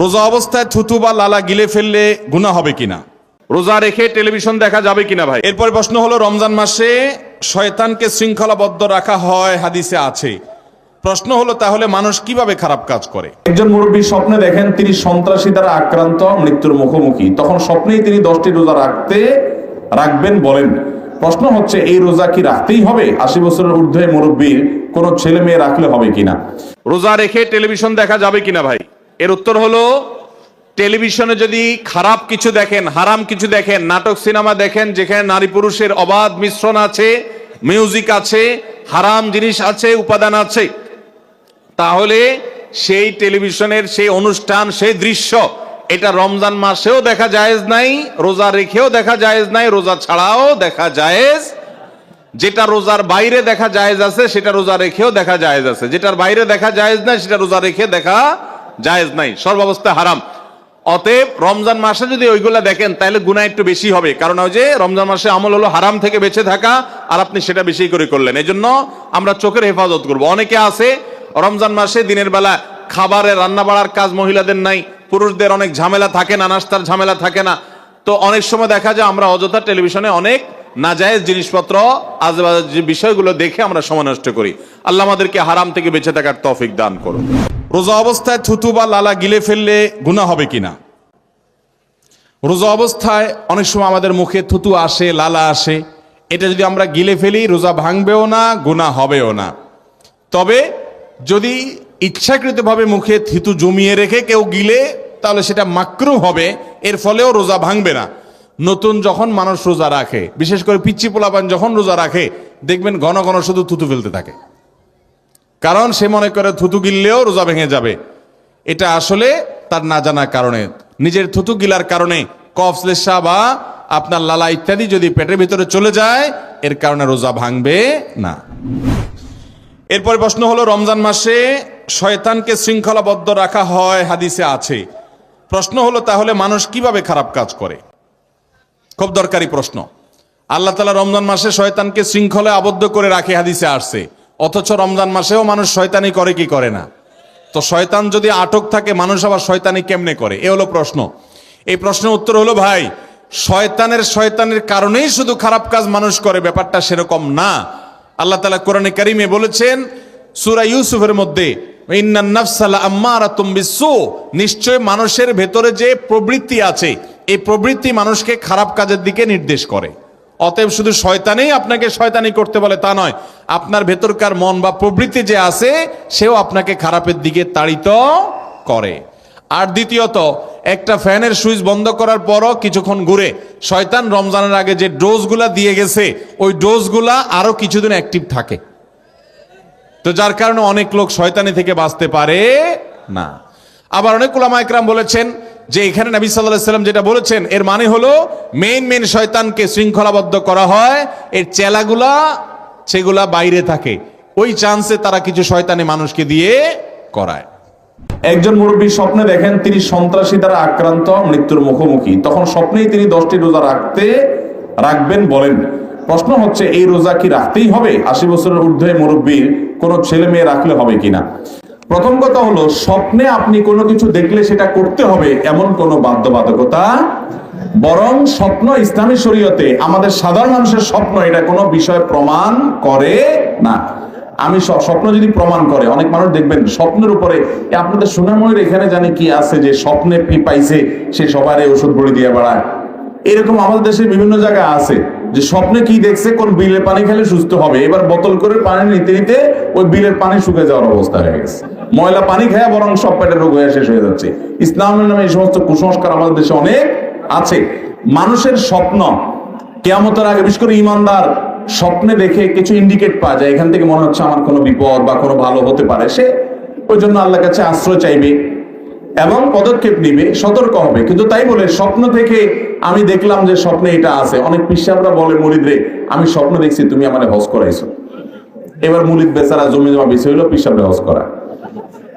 রোজা অবস্থায় থুতু বা লালা গিলে ফেললে গুণা হবে কিনা? রোজা রেখে টেলিভিশন দেখা যাবে কিনা ভাই? এরপর প্রশ্ন হলো রমজান মাসে শয়তানকে শৃঙ্খলাবদ্ধ রাখা হয় হাদিসে আছে। প্রশ্ন হলো তাহলে মানুষ কীভাবে খারাপ কাজ করে? একজন মুরব্বী স্বপ্নে দেখেন তিনি সন্ত্রাসী দ্বারা আক্রান্ত মৃত্যুর মুখোমুখি। তখন স্বপ্নেই তিনি দশটি রোজা রাখতে রাখবেন বলেন। প্রশ্ন হচ্ছে এই রোজা কি রাখতেই হবে? আশি বছরের ঊর্ধ্বে মুরব্বীর কোনো ছেলে মেয়ে রাখলে হবে কিনা? রোজা রেখে টেলিভিশন দেখা যাবে কিনা ভাই? এর উত্তর হলো, টেলিভিশনে যদি খারাপ কিছু দেখেন, হারাম কিছু দেখেন, নাটক, সিনেমা দেখেন, যেখানে নারী পুরুষের অবাধ মিশ্রণ আছে, মিউজিক আছে, হারাম জিনিস আছে, উপাদান আছে, তাহলে সেই টেলিভিশনের সেই অনুষ্ঠান, সেই দৃশ্য, এটা রমজান মাসেও দেখা জায়েজ নাই, রোজা রেখেও দেখা জায়েজ নাই, রোজা ছাড়াও দেখা জায়েজ, যেটা রোজার বাইরে দেখা জায়েজ আছে, সেটা রোজা রেখেও দেখা জায়েজ আছে, যেটার বাইরে দেখা জায়েজ নাই, সেটা রোজা রেখে দেখা জায়েজ নাই, সর্বাবস্থা হারাম। অতএব রমজান মাসে যদি ওইগুলা দেখেন, তাহলে গুণা একটু বেশি হবে। কারণ ওই যে রমজান মাসে আমল হলো হারাম থেকে বেঁচে থাকা, আর আপনি সেটা বেশি করে করলেন। এই জন্য আমরা চোখের হেফাজত করব। অনেকে আছে, রমজান মাসে দিনের বেলা খাবারের রান্না বাড়ার কাজ মহিলাদের নাই, পুরুষদের অনেক ঝামেলা থাকে না, নাস্তার ঝামেলা থাকে না। তো অনেক সময় দেখা যায় আমরা অযথা টেলিভিশনে অনেক নাজায়েজ জিনিসপত্র, আজেবাজে বিষয়গুলো দেখে আমরা সময় নষ্ট করি। আল্লাহ আমাদেরকে হারাম থেকে বেঁচে থাকার তৌফিক দান করুন। রোজা অবস্থায় থুতু বা লালা গিলে ফেললে গুণা হবে কিনা? রোজা অবস্থায় অনেক সময় আমাদের মুখে থুতু আসে, লালা আসে। এটা যদি আমরা গিলে ফেলি, রোজা ভাঙবেও না গুণা হবেও না। তবে যদি ইচ্ছাকৃতভাবে মুখে থিতু জমিয়ে রেখে কেউ গিলে, তাহলে সেটা মাকরু হবে, এর ফলেও রোজা ভাঙবে না। নতুন যখন মানুষ রোজা রাখে, বিশেষ করে পিচ্ছি পোলাপান যখন রোজা রাখে, দেখবেন ঘন ঘন শুধু থুতু ফেলতে থাকে। কারণ সে মনে করে থুতু গিললেও রোজা ভেঙে যাবে। এটা আসলে তার না জানার কারণে। নিজের থুতু গিলার কারণে কফ বা আপনার লালা ইত্যাদি যদি পেটের ভিতরে চলে যায়, এর কারণে রোজা ভাঙবে না। এরপরে প্রশ্ন হলো, রমজান মাসে শয়তানকে শৃঙ্খলাবদ্ধ রাখা হয় হাদিসে আছে। প্রশ্ন হলো, তাহলে মানুষ কীভাবে খারাপ কাজ করে? খুব দরকারি প্রশ্ন। আল্লাহ তালা রমজান মাসে শয়তানকে শৃঙ্খলায় আবদ্ধ করে রাখে, হাদিসে আসছে অথচ রমজান মাসেও মানুষ শয়তানি করে কি করে না? তো শয়তান যদি আটক থাকে, মানুষ আবার শয়তানি কেমনে করে? এ হলো প্রশ্ন। এই প্রশ্নের উত্তর হলো, ভাই, শয়তানের শয়তানের কারণেই শুধু খারাপ কাজ মানুষ করে, ব্যাপারটা সেরকম না। আল্লাহ তালা কোরআনে কারিমে বলেছেন, সুরা ইউসুফের মধ্যে নিশ্চয় মানুষের ভেতরে যে প্রবৃত্তি আছে, এই প্রবৃত্তি মানুষকে খারাপ কাজের দিকে নির্দেশ করে। অতএব শুধু শয়তানেই আপনাকে শয়তানি করতে বলে, তা নয়। আপনার ভেতরকার মন বা প্রবৃত্তি যে আছে, সেও আপনাকে খারাপের দিকে তাড়িত করে। আর দ্বিতীয়ত, একটা ফ্যানের সুইচ বন্ধ করার পরও কিছুক্ষণ ঘুরে, শয়তান রমজানের আগে যে ডোজগুলা দিয়ে গেছে, ওই ডোজগুলা আরও কিছুদিন অ্যাক্টিভ থাকে। তো যার কারণে অনেক লোক শয়তানি থেকে বাঁচতে পারে না। আবার অনেক একরাম বলেছেন যে এখানে নবী সাল্লাহ সাল্লাম যেটা বলেছেন, এর মানে হলো মেইন মেইন শয়তানকে শৃঙ্খলাবদ্ধ করা হয়, এর চেলাগুলা, সেগুলা বাইরে থাকে। ওই চান্সে তারা কিছু শয়তানি মানুষকে দিয়ে করায়। একজন মুরব্বী স্বপ্নে দেখেন তিনি সন্ত্রাসী দ্বারা আক্রান্ত, মৃত্যুর মুখোমুখি। তখন স্বপ্নেই তিনি দশটি রোজা রাখতে, রাখবেন বলেন। প্রশ্ন হচ্ছে, এই রোজা কি রাখতেই হবে? আশি বছরের ঊর্ধ্বে মুরব্বীর কোনো ছেলে মেয়ে রাখলে হবে কিনা? প্রথম কথা হলো, স্বপ্নে আপনি কোনো কিছু দেখলে সেটা করতে হবে এমন কোনো বাধ্যবাধকতা বরং স্বপ্ন ইসলামী শরীয়তে আমাদের সাধারণ মানুষের স্বপ্ন, এটা কোনো বিষয় প্রমাণ করে না। আমি স্বপ্ন যদি প্রমাণ করে, অনেক মানুষ দেখবেন স্বপ্নের উপরে আপনাদের সোনাময়ের এখানে জানি কি আছে যে স্বপ্নে পাইছে, সে সবার ওষুধ বড়ি দিয়ে বেড়ায়। এরকম আমাদের দেশে বিভিন্ন জায়গায় আছে যে স্বপ্নে কি দেখছে, কোন বিলে পানি খেলে সুস্থ হবে, এবার বোতল করে পানি নিতে নিতে ওই বিলের পানি শুকে যাওয়ার অবস্থা হয়ে গেছে। ময়লা পানি খেয়ে বরং সব পেটের রোগ হয়ে শেষ হয়ে যাচ্ছে। ইসলামের নামে এই সমস্ত কুসংস্কার আমাদের দেশে অনেক আছে। মানুষের স্বপ্ন, কেয়ামতের আগে, বিশেষ করে ইমানদার স্বপ্নে দেখে কিছু ইন্ডিকেট পাওয়া যায়। এখান থেকে মনে হচ্ছে আমার কোনো বিপদ বা কোনো ভালো হতে পারে। সে ওই জন্য আল্লাহর কাছে আশ্রয় চাইবে এবং পদক্ষেপ নিবে, সতর্ক হবে। কিন্তু তাই বলে স্বপ্ন থেকে আমি দেখলাম যে স্বপ্নে এটা আছে। অনেক পিসাবরা বলে মুরিদরে আমি স্বপ্ন দেখছি, তুমি আমার হজ করাইছো। এবার মুরিদ বেচারা জমি জমা বেশি হইল পিসাবরে হজ করা।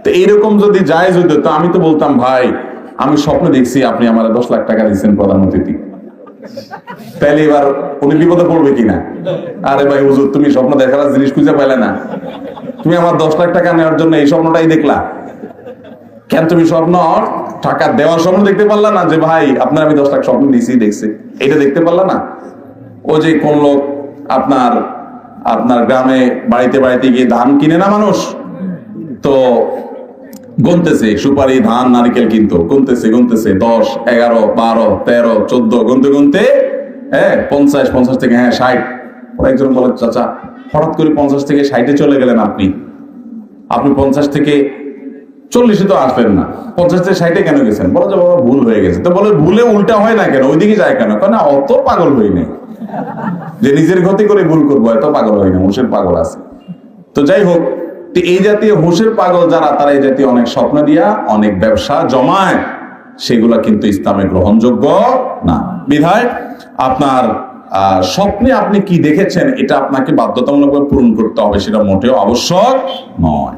তো এইরকম যদি জায়েজ হইতো, তো আমি তো বলতাম, ভাই, আমি স্বপ্ন দেখছি আপনি আমার দশ লাখ টাকা দিচ্ছেন প্রধান অতিথি। তাহলে এবার উনি বিপদে পড়বে কিনা? আরে ভাই, হুজুর, তুমি স্বপ্ন দেখার জিনিস খুঁজে পাইলে না। তুমি আমার দশ লাখ টাকা নেওয়ার জন্য এই স্বপ্নটাই দেখলা। কেন তুমি স্বপ্ন, টাকা দেওয়ার স্বপ্ন দেখতে পারলা না যে, ভাই, আপনার আমি দশ লাখ স্বপ্ন দিয়েছি, দেখছি। এটা দেখতে পারলা না? ও যে কোন লোক আপনার আপনার গ্রামে বাড়িতে বাড়িতে গিয়ে ধান কিনে না মানুষ? তো গুনতেছে, সুপারি, ধান, নারিকেল কিন্তু। গুনতেছে গুনতেছে। দশ, এগারো, বারো, তেরো, চোদ্দ, গুনতে গুনতে হ্যাঁ পঞ্চাশ পঞ্চাশ থেকে হ্যাঁ ষাট। একজন বলে, চাচা, হঠাৎ করে পঞ্চাশ থেকে ষাটে চলে গেলেন আপনি। আপনি পঞ্চাশ থেকে চল্লিশে তো আসবেন না। পঞ্চাশ থেকে ষাটে কেন গেছেন? বলে যে, বাবা, ভুল হয়ে গেছে। তো বলে, ভুলে উল্টা হয় না কেন? ওইদিকে যায় কেন? কেন অত পাগল হই নাই। যে নিজের ক্ষতি করে ভুল করব, এত পাগল হয় না মুসের পাগল আছে। তো যাই হোক এই জাতীয় হুশের পাগল যারা, তারা এই জাতীয় অনেক স্বপ্ন দিয়া, অনেক ব্যবসা জমায়, সেগুলা কিন্তু ইসলামে গ্রহণযোগ্য না। বিধায়, আপনার স্বপ্নে আপনি কি দেখেছেন, এটা আপনাকে বাধ্যতামূলকভাবে পূরণ করতে হবে, সেটা মোটেও আবশ্যক নয়।